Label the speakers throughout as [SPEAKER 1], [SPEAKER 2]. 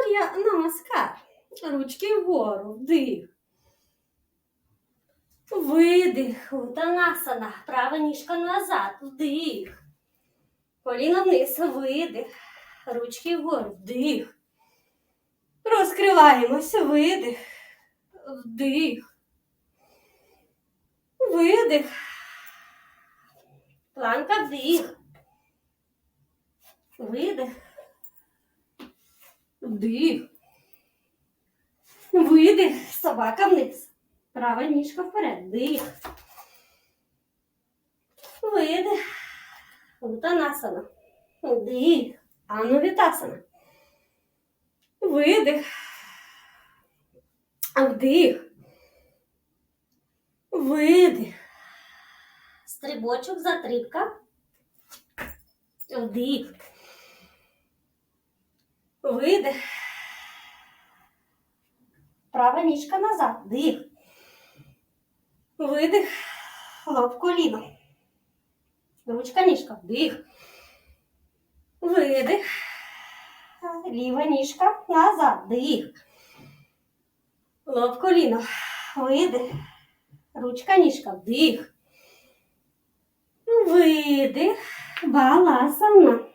[SPEAKER 1] Сур'я намаскар. Ручки вгору, вдих. Видих. Утанасана. Права ніжка назад. Вдих. Коліна вниз. Видих. Ручки вгору. Вдих. Розкриваємось. Видих. Вдих. Видих. Планка вдих. Видих. Вдих. Видих. Собака вниз. Права ніжка вперед. Вдих. Видих. Утанасана. Вдих. Анувітасана. Видих. Вдих. Видих. Стрибочок, затрибка. Вдих. Видих. Права ніжка назад. Дих. Видих. Лоб коліно. Ручка ніжка. Вдих. Видих. Ліва ніжка назад. Дих. Лоб коліно. Видих. Ручка ніжка. Вдих. Видих. Баласана.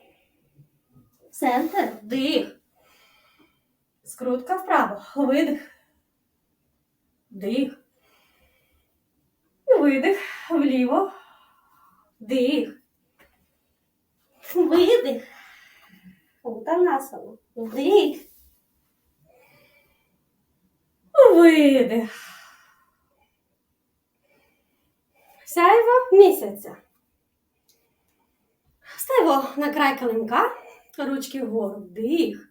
[SPEAKER 1] Центр. Вдих. Скрутка вправо. Видих. Вдих. Видих. Вліво. Вдих. Видих. Утанасана. Вдих. Видих. Сяйво місяця. Ставимо на край килимка, ручки вгору, вдих,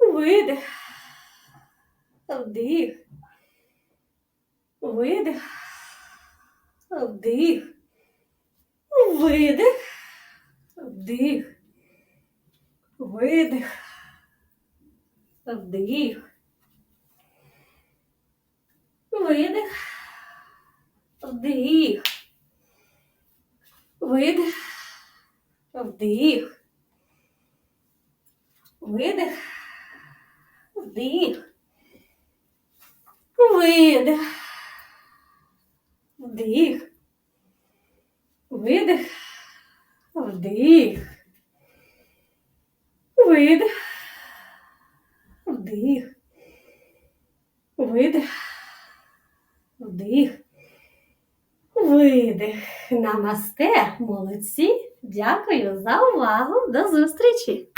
[SPEAKER 1] видих, вдих, видих, вдих, видих, вдих, видих, вдих, видих, вдих, видих. Вдих. Видих. Вдих. Видих. Вдих. Видих. Вдих. Видих. Вдих. Видих. Вдих. Видих. Намасте. Молодці. Дякую за увагу. До зустрічі!